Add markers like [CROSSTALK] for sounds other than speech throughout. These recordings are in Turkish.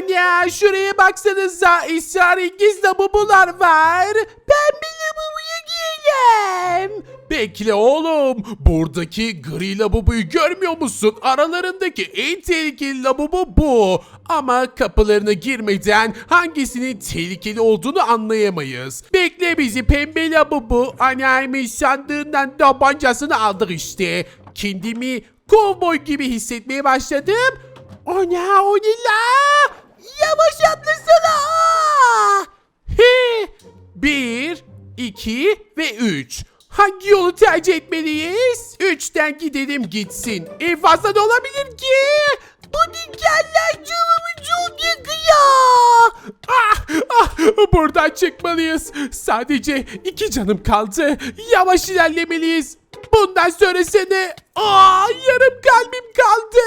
Anne şuraya baksanıza esrarengiz labubular var. Pembe labubuya giyelim. Bekle oğlum. Buradaki gri labubuyu görmüyor musun? Aralarındaki en tehlikeli labubu bu. Ama kapılarına girmeden hangisinin tehlikeli olduğunu anlayamayız. Bekle bizi pembe labubu. Anneannemin sandığından tabancasını aldık işte. Kendimi kovboy gibi hissetmeye başladım. Ona o ne la? Yavaş atlasana. He. Bir, iki ve üç. Hangi yolu tercih etmeliyiz? Üçten gidelim gitsin. En fazla da olabilir ki. Bu dikenler canımı çok yakıyor. Ah, ah, buradan çıkmalıyız. Sadece iki canım kaldı. Yavaş ilerlemeliyiz. Bundan sonrasını... Aa, yarım kalbim kaldı.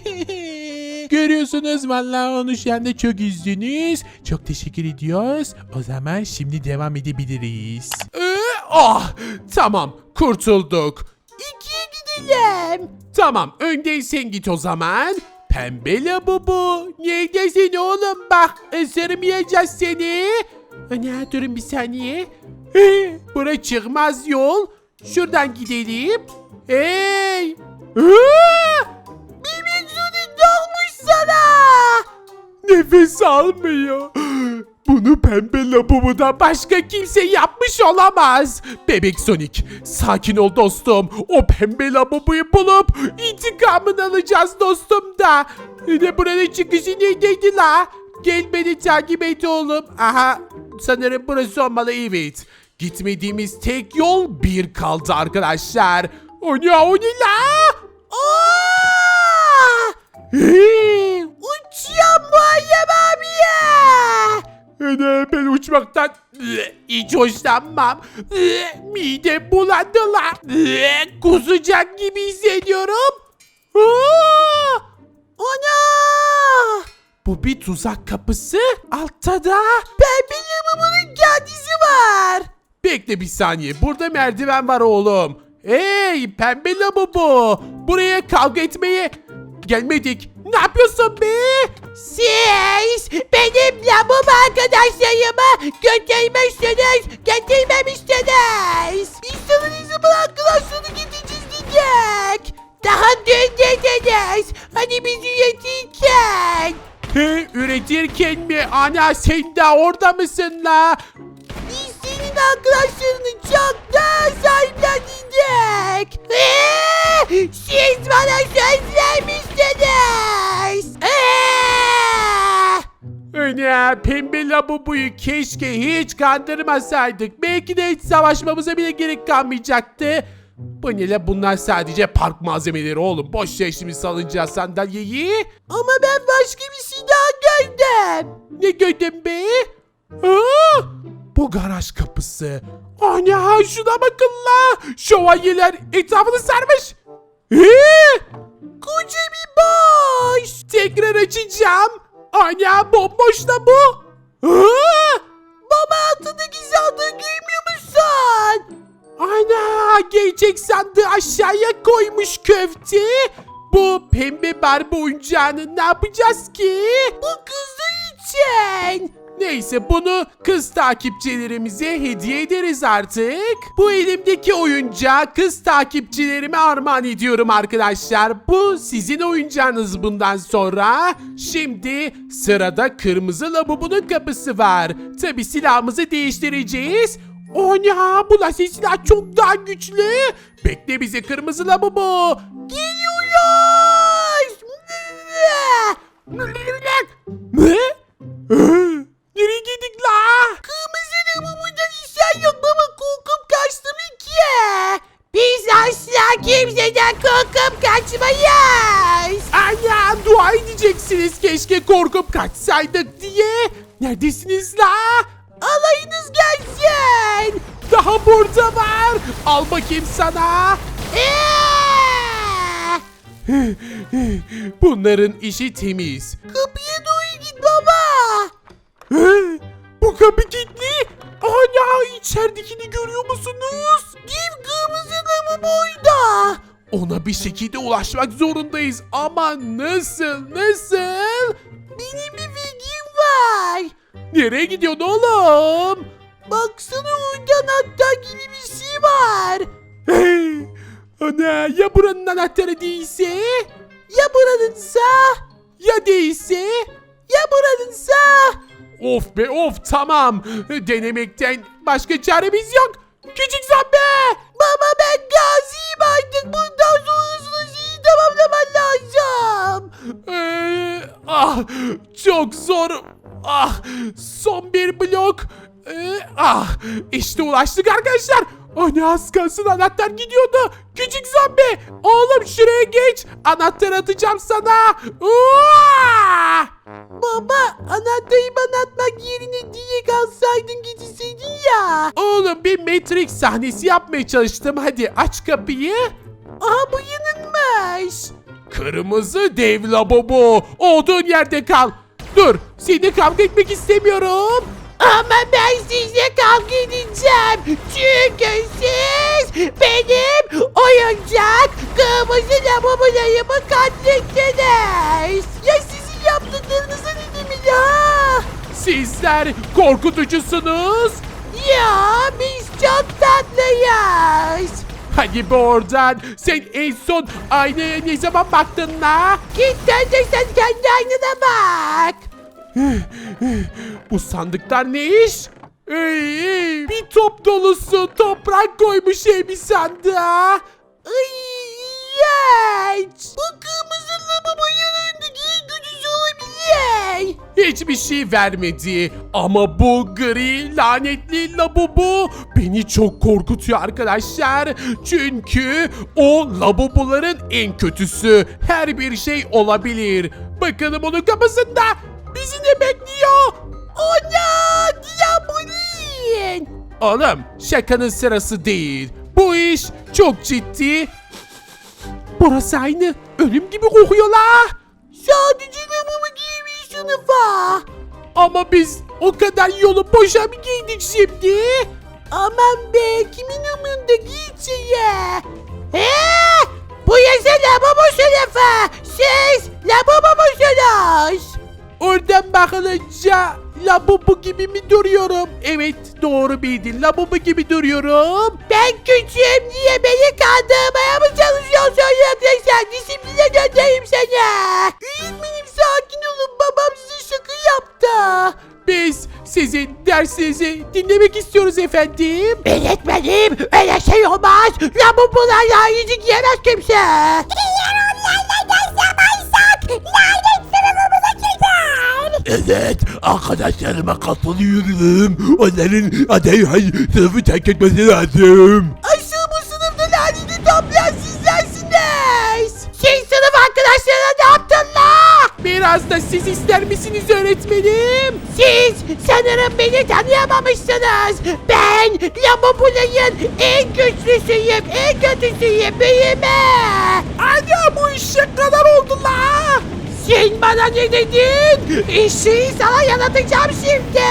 Görüyorsunuz vallahi onu şu anda çok üzdünüz. Çok teşekkür ediyoruz. O zaman şimdi devam edebiliriz. Ee, ah tamam kurtulduk. İkiye gidelim. Tamam önden sen git o zaman. Pembe labubu. Neredesin oğlum bak ısırmayacağız seni. Ana durun bir saniye. Ee, Bura çıkmaz yol. Şuradan gidelim. Hey. Aa! Nefes almıyor. Bunu pembe labubudan başka kimse yapmış olamaz. Bebek Sonic sakin ol dostum. O pembe labubuyu bulup intikamını alacağız dostum da. Ne buranın çıkışı neredeydi la? Gel beni takip et oğlum. Aha sanırım burası olmalı evet. Gitmediğimiz tek yol bir kaldı arkadaşlar. O ne o ne la? Aa! Iı, hiç hoşlanmam. Iı, Midem bulandı la. Iı, Kusacak gibi hissediyorum. Aa! Ana! Bu bir tuzak kapısı. Altta da pembe bunun kendisi var. Bekle bir saniye. Burada merdiven var oğlum. Hey pembe lavabo. Buraya kavga etmeye gelmedik. Ne yapıyorsun be? Sana ne zaman arkadaşlarını getireceğiz diyecek. Daha dün dediniz. Hani biz üretirken. He, üretirken mi? Ana sen de orada mısın la? Biz senin arkadaşlarını çok daha sahiplenecek. Ee, siz bana söz vermiştiniz. Ana pembe labubuyu keşke hiç kandırmasaydık. Belki de hiç savaşmamıza bile gerek kalmayacaktı. Bu ne la bunlar sadece park malzemeleri oğlum. Boş ver şimdi salıncağı sandalyeyi. Ama ben başka bir şey daha gördüm. Ne gördün be? Aa, bu garaj kapısı. Ana şuna bakın la. Şövalyeler etrafını sarmış. Ee, koca bir boş. Tekrar açacağım. Ana bomboş da bu. Aa, baba altındaki sandığı görmüyor musun? Ana gerçek sandığı aşağıya koymuş köfte. Bu pembe barba oyuncağını ne yapacağız ki? Bu kızı için. Neyse bunu kız takipçilerimize hediye ederiz artık. Bu elimdeki oyuncağı kız takipçilerime armağan ediyorum arkadaşlar. Bu sizin oyuncağınız bundan sonra. Şimdi sırada kırmızı lavabonun kapısı var. Tabi silahımızı değiştireceğiz. O ne bu lazer silah çok daha güçlü. Bekle bizi kırmızı lavabo. Geliyoruz. Ne? Kaçsaydık diye. Neredesiniz la? Alayınız gelsin. Daha burada var. Al bakayım sana. [LAUGHS] Bunların işi temiz. Kapıya doğru git baba. Bu kapı kilitli. Ana içeridekini görüyor musunuz? Dev kırmızı lavaboyda. Ona bir şekilde ulaşmak zorundayız. Ama nasıl? Nasıl? Benim var. Nereye gidiyorsun oğlum? Baksana orada anahtar gibi bir şey var. Hey, Ana ya buranın anahtarı değilse? Ya buranınsa? Ya değilse? Ya buranınsa? Of be of tamam. Denemekten başka çaremiz yok. Küçük zombi. Baba ben gaziyim artık. Bundan sonrasını şeyi tamamlaman lazım. Ee, ah çok zor. Ah son bir blok. Ee, ah işte ulaştık arkadaşlar. Ana az kalsın anahtar gidiyordu. Küçük zombi. Oğlum şuraya geç. Anahtar atacağım sana. Uaa! Baba anahtarı bana atmak yerine diye kalsaydın gitseydin ya. Oğlum bir Matrix sahnesi yapmaya çalıştım. Hadi aç kapıyı. Aha bu yanılmış. Kırmızı dev lavabo. Olduğun yerde kal. Dur. Seninle kavga etmek istemiyorum. Ama ben sizle kavga edeceğim. Çünkü siz benim oyuncak kırmızı lavabolarımı katlettiniz. Ya sizin yaptıklarınızı dedim ya. Sizler korkutucusunuz. Ya biz çok tatlıyız. Hadi be oradan. Sen en son aynaya ne zaman baktın la? Git sen de sen kendi aynana bak. Bu sandıklar ne iş? Ey, ey, bir top dolusu toprak koymuş bir sandığa. Ay, iğrenç. Bu Hiçbir şey vermedi. Ama bu gri lanetli labubu beni çok korkutuyor arkadaşlar. Çünkü o labubuların en kötüsü. Her bir şey olabilir. Bakalım onun kapısında bizi ne bekliyor? Ana diabolin. Oğlum şakanın sırası değil. Bu iş çok ciddi. Burası aynı. Ölüm gibi kokuyor la. Sadece lavabo giymiş sınıfa. Ama biz o kadar yolu boşa mı giydik şimdi? Aman be kimin umurunda giyeceği. He? Bu yasa lavabo sınıfı. Siz lavabo musunuz? Oradan bakılınca labubu gibi mi duruyorum? Evet doğru bildin labubu gibi duruyorum. Ben küçüğüm diye beni kandırmaya mı çalışıyorsun yoksa disipline göndereyim seni. Sizin dersinizi dinlemek istiyoruz efendim. Öğretmenim öyle şey olmaz. Labubularla yüzük yemez kimse. Eğer onlarla ders yaparsak lanet sınıfımıza çıkar. Evet, arkadaşlarıma katılıyorum. Onların derhal sınıfı terk etmesi lazım. Biraz da siz ister misiniz öğretmenim? Siz sanırım beni tanıyamamışsınız. Ben Labubulay'ın en güçlüsüyüm, en kötüsüyüm büyüme. Ana bu işe kadar oldu la. Sen bana ne dedin? İşi sana yanıtacağım şimdi.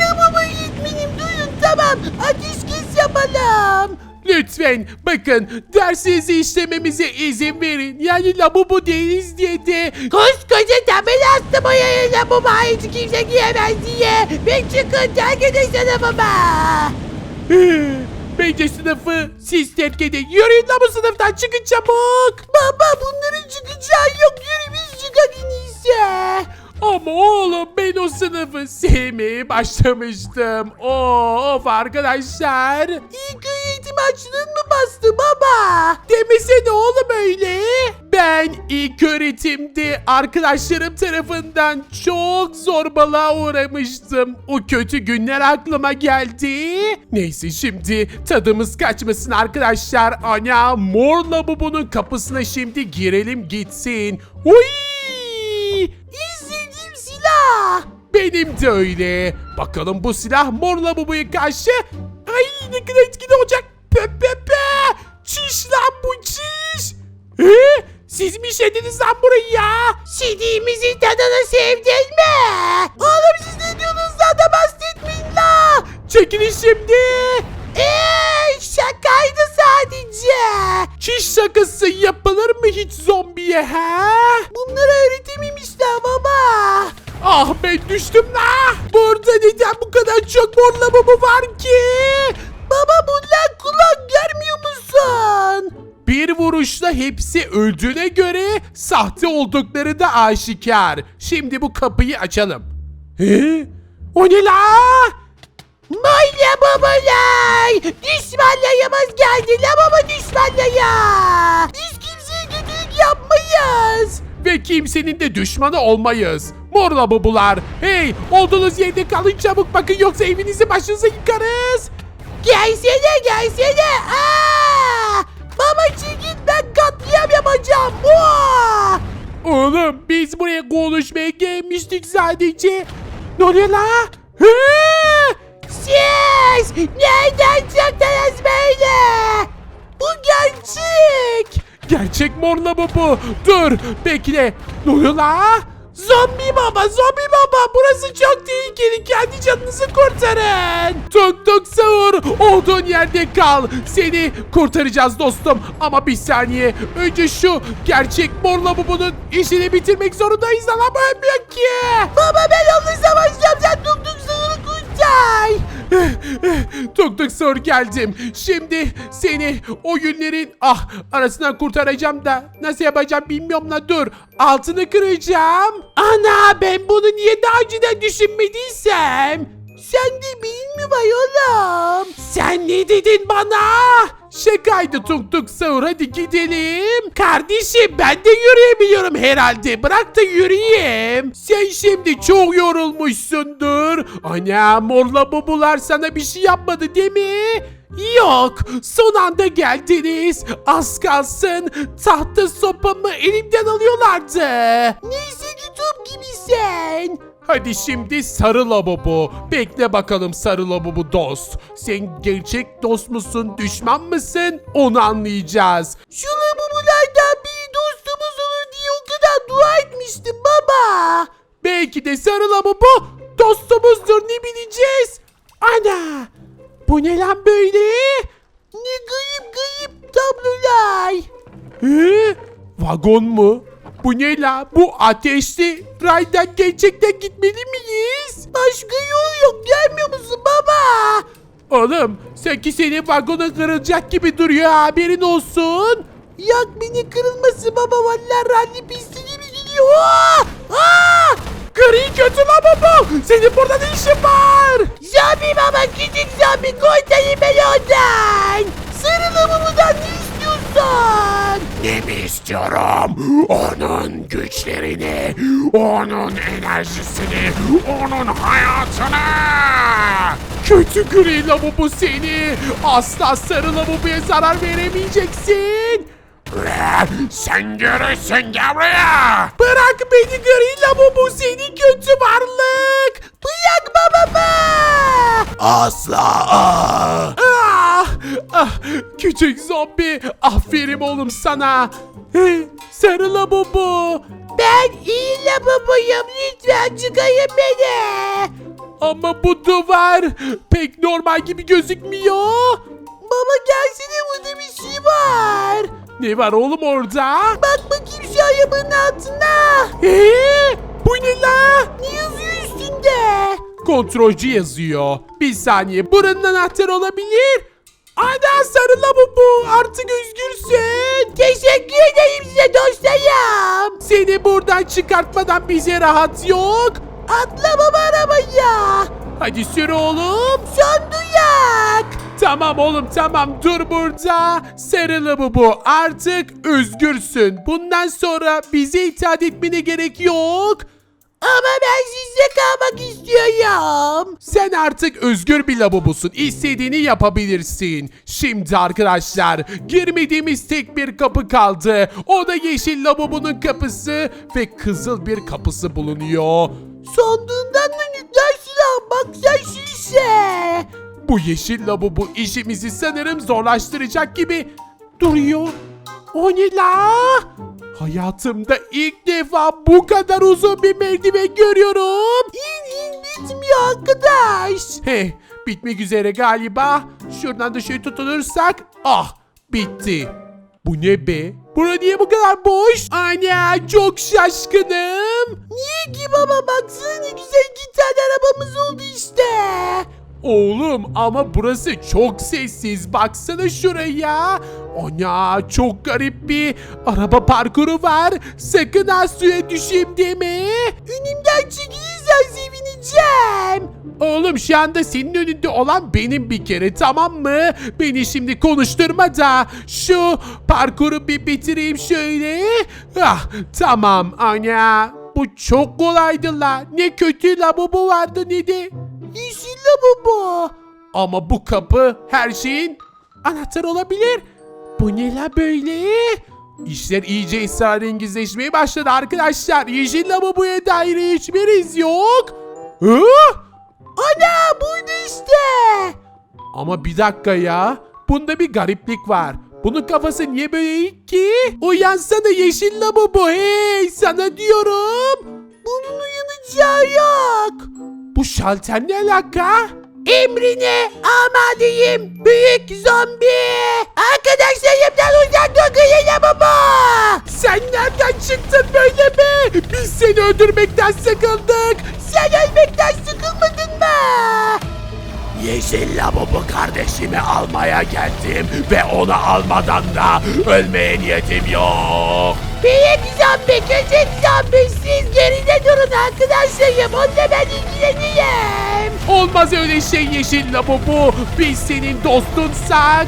Labubu öğretmenim duyun tamam. Ateş kes yapalım. Lütfen bakın dersinizi işlememize izin verin. Yani labubu değiliz diye de Koskoca tabela astım o yayına bu hiç kimse giyemez diye. Ben çıkın terk edin sınıfıma. [LAUGHS] Bence sınıfı siz terk edin. Yürüyün lan bu sınıftan çıkın çabuk. Baba bunların çıkacağı yok yürü biz çıkalım iyisi. Ama oğlum ben o sınıfı sevmeye başlamıştım. Of arkadaşlar. İlk öğretim açlığın mı bastı baba? Demesene oğlum öyle. Ben ilk öğretimde arkadaşlarım tarafından çok zorbalığa uğramıştım. O kötü günler aklıma geldi. Neyse şimdi tadımız kaçmasın arkadaşlar. Ana mor lavabonun kapısına şimdi girelim gitsin. Uy! benim de öyle. Bakalım bu silah morla babaya karşı. Ay ne kadar etkili olacak. Pe pe pe. Çiş lan bu çiş. Ee, siz mi işlediniz lan burayı ya? Sidiğimizin tadını sevdin mi? Oğlum siz ne diyorsunuz lan da bahsetmeyin la. Çekilin şimdi. Eee şakaydı sadece. Çiş şakası yapılır mı hiç zombiye ha? Bunları öğretememişler Ah ben düştüm la. Burada neden bu kadar çok mor lavabo var ki? Baba bunlar kulak görmüyor musun? Bir vuruşla hepsi öldüğüne göre sahte oldukları da aşikar. Şimdi bu kapıyı açalım. He? O ne la? Böyle babalar. Düşmanlayamaz geldi la baba düşmanlaya. Biz kimseye kötülük yapmayız. Ve kimsenin de düşmanı olmayız. Mor lavabolar. Hey olduğunuz yerde kalın çabuk bakın yoksa evinizi başınıza yıkarız. Gelsene gelsene. Aa! Baba çekil ben katliam yapacağım. Aa! Oğlum biz buraya konuşmaya gelmiştik sadece. Ne oluyor la? He? Siz nereden çıktınız böyle? Bu gerçek. Gerçek mor lavabo. Dur bekle. Ne oluyor la? Zombi baba zombi baba burası çok tehlikeli kendi canınızı kurtarın. Tok tok sağır olduğun yerde kal. Seni kurtaracağız dostum ama bir saniye. Önce şu gerçek mor lavabonun işini bitirmek zorundayız ama ölmüyor ki. Baba ben onunla savaşacağım sen tuk tuk sığırı kurtar. [LAUGHS] Tuk tuk sor geldim. Şimdi seni o günlerin ah arasından kurtaracağım da nasıl yapacağım bilmiyorum la dur. Altını kıracağım. Ana ben bunu niye daha önceden düşünmediysem? Sen de beyin mi var oğlum? Sen ne dedin bana? Şakaydı tuk tuk sahur hadi gidelim. Kardeşim ben de yürüyebiliyorum herhalde. Bırak da yürüyeyim. Sen şimdi çok yorulmuşsundur. Ana morla babular sana bir şey yapmadı değil mi? Yok son anda geldiniz. Az kalsın tahta sopamı elimden alıyorlardı. Neyse ki top gibisin. Hadi şimdi sarı lavabo. Bekle bakalım sarı lavabo dost. Sen gerçek dost musun, düşman mısın? Onu anlayacağız. Şu labubulardan bir dostumuz olur diye o kadar dua etmiştim baba. Belki de sarı lavabo dostumuzdur ne bileceğiz? Ana! Bu ne lan böyle? Ne gayip gayip tablolar. He? Vagon mu? Bu ne la? Bu ateşli raydan gerçekten gitmeli miyiz? Başka yol yok görmüyor musun baba? Oğlum sanki senin vagonun kırılacak gibi duruyor haberin olsun. Yak beni kırılması baba vallahi ralli pisti gibi gidiyor. Aa! Aa! Gri lavabo! Senin burada ne işin var? Zombi baba küçük zombi kurtarın beni oradan. İstiyorum? Onun güçlerini, onun enerjisini, onun hayatını. Kötü gri lavabo seni! Asla sarı lavaboya zarar veremeyeceksin! Sen görürsün buraya. Bırak beni gri lavabo seni kötü varlık! Bırak babamı. Asla. Ah! ah! Küçük zombi! Aferin oğlum sana! Hey, sarı lavabo! Ben iyi labubuyum lütfen çıkayın beni. Ama bu duvar pek normal gibi gözükmüyor. Baba gelsene burada bir şey var. Ne var oğlum orada? Bak bakayım şu ayabanın altına. Ee, bu ne la? Ne yazıyor üstünde? Kontrolcü yazıyor. Bir saniye buranın anahtarı olabilir. Ana sarı lavabo artık özgürsün. Teşekkür ederim size dostlarım. Seni buradan çıkartmadan bize rahat yok. Atla baba arabaya. Hadi sür oğlum. Duyak. Tamam oğlum tamam dur burada. Sarılı bu bu artık özgürsün. Bundan sonra bize itaat etmene gerek yok. Ama ben sizde kalmak istiyorum. Sen artık özgür bir labubusun. İstediğini yapabilirsin. Şimdi arkadaşlar girmediğimiz tek bir kapı kaldı. O da yeşil labubunun kapısı ve kızıl bir kapısı bulunuyor. Sondığından da nükleer silah bak sen şişe. Bu yeşil labubu işimizi sanırım zorlaştıracak gibi duruyor. O ne la? Hayatımda ilk defa bu kadar uzun bir merdiven görüyorum. İn in bitmiyor arkadaş. Heh, bitmek üzere galiba. Şuradan da şöyle tutunursak. Ah, bitti. Bu ne be? Bura niye bu kadar boş? Ana çok şaşkınım. Niye ki baba baksana ne güzel iki tane arabamız oldu işte. Oğlum ama burası çok sessiz. Baksana şuraya. Ana çok garip bir araba parkuru var. Sakın ha suya düşeyim deme. Önümden çekilirsen sevineceğim. Oğlum şu anda senin önünde olan benim bir kere tamam mı? Beni şimdi konuşturma da şu parkuru bir bitireyim şöyle. Ah tamam ana. Bu çok kolaydı la. Ne kötü lavabo vardı ne de. Yeşil lavabo. Ama bu kapı her şeyin anahtarı olabilir. Bu ne la böyle? İşler iyice esrarengizleşmeye başladı arkadaşlar. Yeşil lavaboya dair hiçbir iz yok. Hı? Ana burada işte. Ama bir dakika ya. Bunda bir gariplik var. Bunun kafası niye böyle eğik ki? Uyansana yeşil lavabo hey sana diyorum. Bunun uyanacağı yok. Bu şalter ne alaka? Emrine amadeyim büyük zombi. Arkadaşlarımdan uzak dur yine baba. Sen nereden çıktın böyle be? Biz seni öldürmekten sıkıldık. Sen ölmekten sıkılmadın mı? Yeşil lavabo kardeşimi almaya geldim ve onu almadan da ölmeye niyetim yok. Büyük zombi küçük zombi siz geride durun arkadaşlarım. Onunla ben ilgileneyim. Olmaz öyle şey yeşil lavabo. Biz senin dostunsak.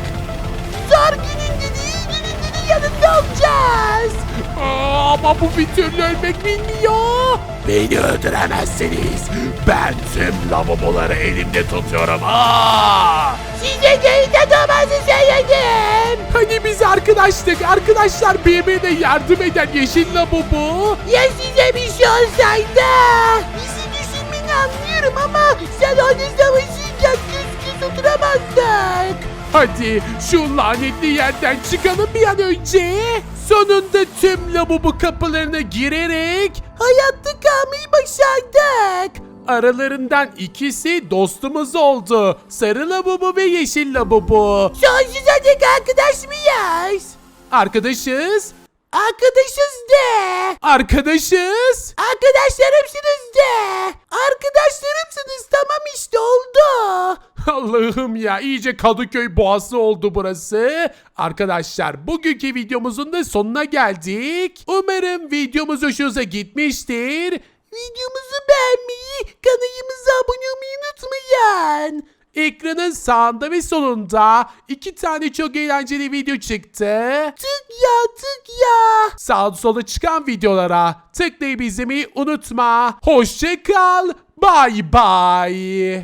Zor gününde değil gününde de yanında olacağız. Aa, ama bu bir türlü ölmek bilmiyor. Beni öldüremezsiniz. Ben tüm lavaboları elimde tutuyorum. Aa! Size geride durmanızı söyledim. Hani biz arkadaştık. Arkadaşlar birbirine yardım eden yeşil lavabo. Ya size bir şey olsaydı? Bizi düşünmeni anlıyorum ama sen orada savaşırken küs küs oturamazdık. Hadi şu lanetli yerden çıkalım bir an önce. Sonunda tüm lavabo kapılarına girerek Hayatta kalmayı başardık. aralarından ikisi dostumuz oldu. Sarı lavabo ve yeşil. Sonsuza dek arkadaş mıyız? Arkadaşız. Arkadaşız de. Arkadaşız. Arkadaşlarımsınız de. Arkadaşlarımsınız tamam işte oldu. [LAUGHS] Allah'ım ya iyice Kadıköy boğası oldu burası. Arkadaşlar bugünkü videomuzun da sonuna geldik. Umarım videomuz hoşunuza gitmiştir. Videomuzu beğenmeyi, kanalımıza abone olmayı unutmayın. Ekranın sağında ve solunda iki tane çok eğlenceli video çıktı. Tık ya tık ya. Sağ sola çıkan videolara tıklayıp izlemeyi unutma. Hoşça kal. Bye bye.